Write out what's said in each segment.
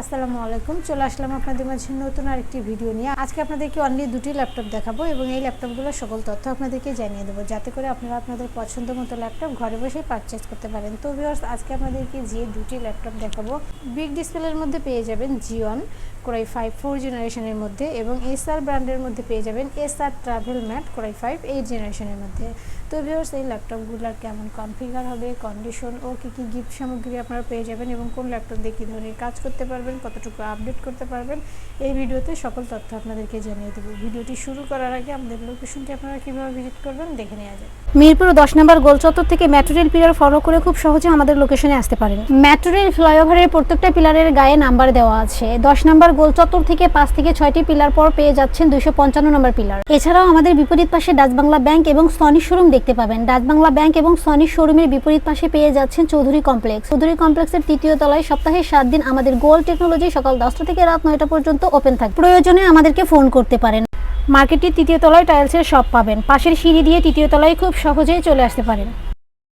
আসসালামু আলাইকুম, চলে আসলাম আপনাদের মাঝে নতুন আরেকটি ভিডিও নিয়ে। আজকে আপনাদেরকে অনলি দুটি ল্যাপটপ দেখাবো এবং এই ল্যাপটপগুলোর সকল তথ্য আপনাদেরকে জানিয়ে দেবো, যাতে করে আপনারা আপনাদের পছন্দ মতো ল্যাপটপ ঘরে বসেই পারচেস করতে পারেন। তো ভিউয়ার্স আজকে আপনাদেরকে যে দুটি ল্যাপটপ দেখাবো বিগ ডিসপ্লের মধ্যে পেয়ে যাবেন জিওন কোরাই ফাইভ ফোর জেনারেশনের মধ্যে এবং এসআর ব্র্যান্ডের মধ্যে পেয়ে যাবেন SR travel mate core i five eight জেনারেশনের মধ্যে। তো ভিউয়ার্স এই ল্যাপটপগুলোর কেমন কনফিগার হবে কন্ডিশন ও কী কী গিফট সামগ্রী আপনারা পেয়ে যাবেন এবং কোন ল্যাপটপ দিয়ে কী ধরনের কাজ করতে পারবেন কতটুকু আপডেট করতে পারবেন, এই ভিডিওতে সকল তথ্য আপনাদেরকে জানিয়ে দেবো। ভিডিওটি শুরু করার আগে আমাদের লোকেশনটি আপনারা কীভাবে ভিজিট করবেন দেখে নেওয়া যায় মিরপুর দশ নম্বর গোল চত্বর থেকে মেট্রো রেল পিলার ফলো করে খুব সহজে আমাদের লোকেশনে আসতে পারেন। মেট্রো রেল ফ্লাইওভারের প্রত্যেকটা পিলারের গায়ে নাম্বার দেওয়া আছে। দশ নম্বর গোল চত্বর থেকে পাঁচ থেকে ছয়টি পিলার পর পেয়ে যাচ্ছেন দুইশো পঞ্চান্ন নম্বর পিলার এছাড়াও আমাদের বিপরীত পাশে ডাচবাংলা ব্যাংক এবং সনি শোরুম দেখতে পাবেন। ডাচবাংলা ব্যাংক এবং সনি শোরুমের বিপরীত পাশে পেয়ে যাচ্ছেন চৌধুরী কমপ্লেক্স। চৌধুরী কমপ্লেক্সের তৃতীয় তলায় সপ্তাহে সাত দিন আমাদের গোল টেকনোলজি সকাল দশটা থেকে রাত নয়টা পর্যন্ত ওপেন থাকে প্রয়োজনে আমাদেরকে ফোন করতে পারেন। মার্কেটটির তৃতীয় তলায় টাইলসের শপ পাবেন। পাশের সিঁড়ি দিয়ে তৃতীয় তলায় খুব সহজেই চলে আসতে পারেন।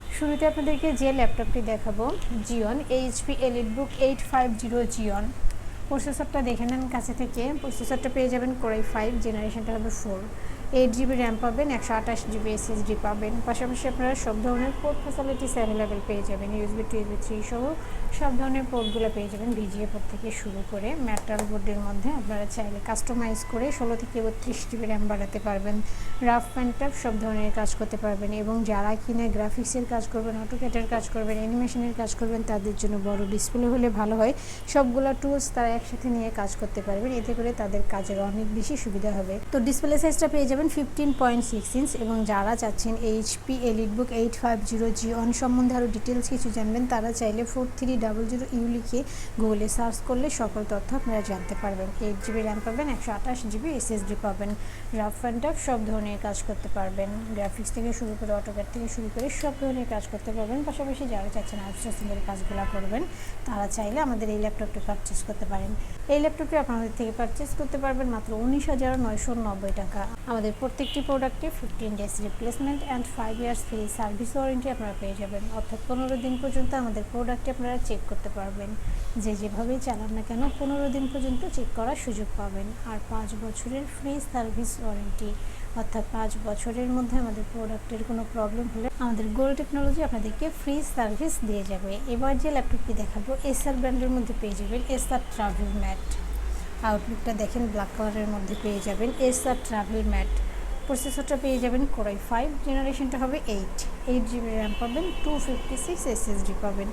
শুরুতে আপনাদেরকে যে ল্যাপটপটি দেখাবো Xeon HP elite book eight five zero Xeon প্রসেসরটা দেখে নেন কাছে থেকে। প্রসেসরটা পেয়ে যাবেন কোরাই ফাইভ জেনারেশনটা হবে ফোর এইট জিবি র্যাম পাবেন, একশো আঠাশ জিবি এসএসডি পাবেন। পাশাপাশি আপনারা সব ধরনের পোর্ট ফ্যাসিলিটিস অ্যাভেলেবেল পেয়ে যাবেন ইউএসবি টু ইউএসবি থ্রি সহ সব ধরনের পোর্টগুলো পেয়ে যাবেন ভিজিএ পোর্ট থেকে শুরু করে। ম্যাটাল বোর্ডের মধ্যে আপনারা চাইলে কাস্টমাইজ করে ষোলো থেকে বত্রিশ জিবি র্যাম বাড়াতে পারবেন। রাফ অ্যান্ড টাফ সব ধরনের কাজ করতে পারবেন এবং যারা কিনা গ্রাফিক্সের কাজ করবেন অটোক্যাটের কাজ করবেন অ্যানিমেশনের কাজ করবেন, তাদের জন্য বড় ডিসপ্লে হলে ভালো হয়। সবগুলো টুলস তারা একসাথে নিয়ে কাজ করতে পারবেন, এতে করে তাদের কাজের অনেক বেশি সুবিধা হবে। তো ডিসপ্লে সাইজটা পেয়ে যাবেন ফিফটিন পয়েন্ট সিক্স ইঞ্চ এবং যারা চাচ্ছেন HP elite book eight five zero G one সম্বন্ধে আরও ডিটেলস কিছু জানবেন, তারা চাইলে four three double zero U লিখে গুগলে সার্চ করলে সকল তথ্য আপনারা জানতে পারবেন। এইট জিবি র্যাম পাবেন, একশো আঠাশ জিবি এসএসডি পাবেন। রাফ অ্যান্ড টাফ সব ধরনের কাজ করতে পারবেন। গ্রাফিক্স থেকে শুরু করে অটোক্যাট থেকে শুরু করে সব ধরনের কাজ করতে পারবেন। পাশাপাশি যারা চাচ্ছেন আউটসোর্সিংয়ের কাজগুলো করবেন, তারা চাইলে আমাদের এই ল্যাপটপটি পারচেস করতে পারেন। এই ল্যাপটপটি আপনাদের থেকে পারচেস করতে পারবেন মাত্র উনিশ হাজার নয়শো নব্বই টাকা। আমাদের প্রত্যেকটি প্রোডাক্টে fifteen days replacement and five years free service warranty আপনারা পেয়ে যাবেন। অর্থাৎ পনেরো দিন পর্যন্ত আমাদের প্রোডাক্টটি আপনারা চেক করতে পারবেন। যে যেভাবেই চালান না কেন পনেরো দিন পর্যন্ত চেক করার সুযোগ পাবেন। আর পাঁচ বছরের ফ্রি সার্ভিস ওয়ারেন্টি অর্থাৎ পাঁচ বছরের মধ্যে আমাদের প্রোডাক্টের কোনো প্রবলেম হলে আমাদের গোল টেকনোলজি আপনাদেরকে ফ্রি সার্ভিস দিয়ে যাবে। এবার যে ল্যাপটপটি দেখাবো এসআর ব্র্যান্ডের মধ্যে পেয়ে যাবেন এসআর ট্রাভেল ম্যাট আউটলুকটা দেখেন ব্ল্যাক কালারের মধ্যে পেয়ে যাবেন এস আর ট্রাভেল ম্যাট প্রসেসরটা পেয়ে যাবেন কোরাই ফাইভ জেনারেশনটা হবে এইট এইট জিবি র্যাম পাবেন টু ফিফটি সিক্স এসএসডি পাবেন।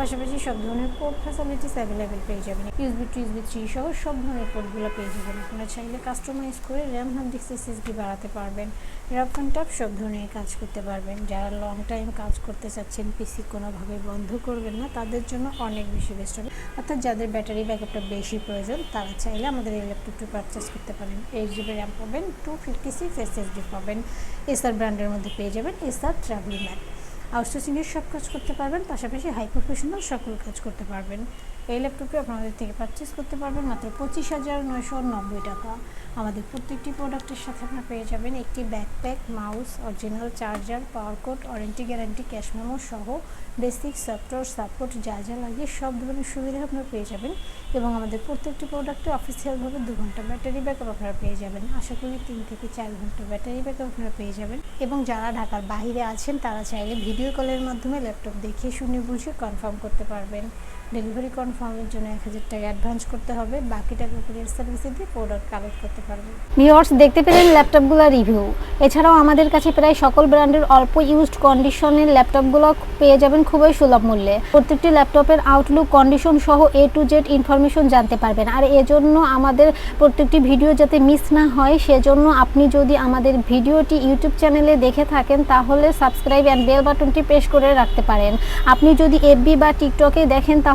পাশাপাশি সব ধরনের পোর্ট ফ্যাসিলিটিস অ্যাভেলেবেল পেয়ে যাবেন। ইউসবি টু ইউসবি থ্রি সহ সব ধরনের পোর্টগুলো পেয়ে যাবেন। আপনারা চাইলে কাস্টমাইজ করে র্যাম হার্ড ডিস্ক এসএসডি বাড়াতে পারবেন। অ্যান্ড টাফ সব ধরনের কাজ করতে পারবেন। যারা লং টাইম কাজ করতে চাচ্ছেন পিসি কোনোভাবে বন্ধ করবেন না। তাদের জন্য অনেক বেশি বেস্ট হবে। অর্থাৎ যাদের ব্যাটারি ব্যাকআপটা বেশি প্রয়োজন, তারা চাইলে আমাদের এই ল্যাপটপটি পারচেস করতে পারেন। এইট জিবি র্যাম পাবেন টু ফিফটি সিক্স এসএসডি পাবেন। এসআর ব্র্যান্ডের মধ্যে পেয়ে যাবেন এসআর ট্রাভেল ম্যাট আউটসোর্সিংয়ের সব কাজ করতে পারবেন, পাশাপাশি হাই প্রফেশনাল সকল কাজ করতে পারবেন। এই ল্যাপটপটি আপনাদের থেকে পারচেস করতে পারবেন মাত্র পঁচিশ হাজার নয়শো নব্বই টাকা। আমাদের প্রত্যেকটি প্রোডাক্টের সাথে আপনারা পেয়ে যাবেন একটি backpack mouse original charger power cord warranty guarantee cash memo সহ বেসিক সফটওয়্যার সাপোর্ট যা যা লাগে সব ধরনের সুবিধা আপনারা পেয়ে যাবেন এবং আমাদের প্রত্যেকটি প্রোডাক্টে অফিসিয়ালভাবে দু ঘণ্টা ব্যাটারি ব্যাকআপ আপনারা পেয়ে যাবেন। আশা করি তিন থেকে চার ঘণ্টা ব্যাটারি ব্যাকআপ আপনারা পেয়ে যাবেন এবং যারা ঢাকার বাইরে আছেন তারা চাইলে ভিডিও কলের মাধ্যমে ল্যাপটপ দেখে শুনে বুঝে কনফার্ম করতে পারবেন। ডেলিভারি কনফার্মের জন্য এক হাজার টাকা অ্যাডভান্স করতে হবে। বাকি টাকা কুরিয়ার সার্ভিসে দিয়ে প্রোডাক্ট কালেক্ট করতে পারবেন ভিউয়ার্স দেখতে পেলেন ল্যাপটপগুলোর রিভিউ এছাড়াও আমাদের কাছে প্রায় সকল ব্র্যান্ডের অল্প ইউজড কন্ডিশনের ল্যাপটপগুলো পেয়ে যাবেন খুবই সুলভ মূল্যে। প্রত্যেকটি ল্যাপটপের আউটলুক কন্ডিশন সহ এ টু জেড ইনফরমেশন জানতে পারবেন। আর এজন্য আমাদের প্রত্যেকটি ভিডিও যাতে মিস না হয়, সেজন্য আপনি যদি আমাদের ভিডিওটি ইউটিউব চ্যানেলে দেখে থাকেন, তাহলে সাবস্ক্রাইব অ্যান্ড বেল বাটনটি প্রেস করে রাখতে পারেন। আপনি যদি এফবি বা টিকটকে দেখেন, তাহলে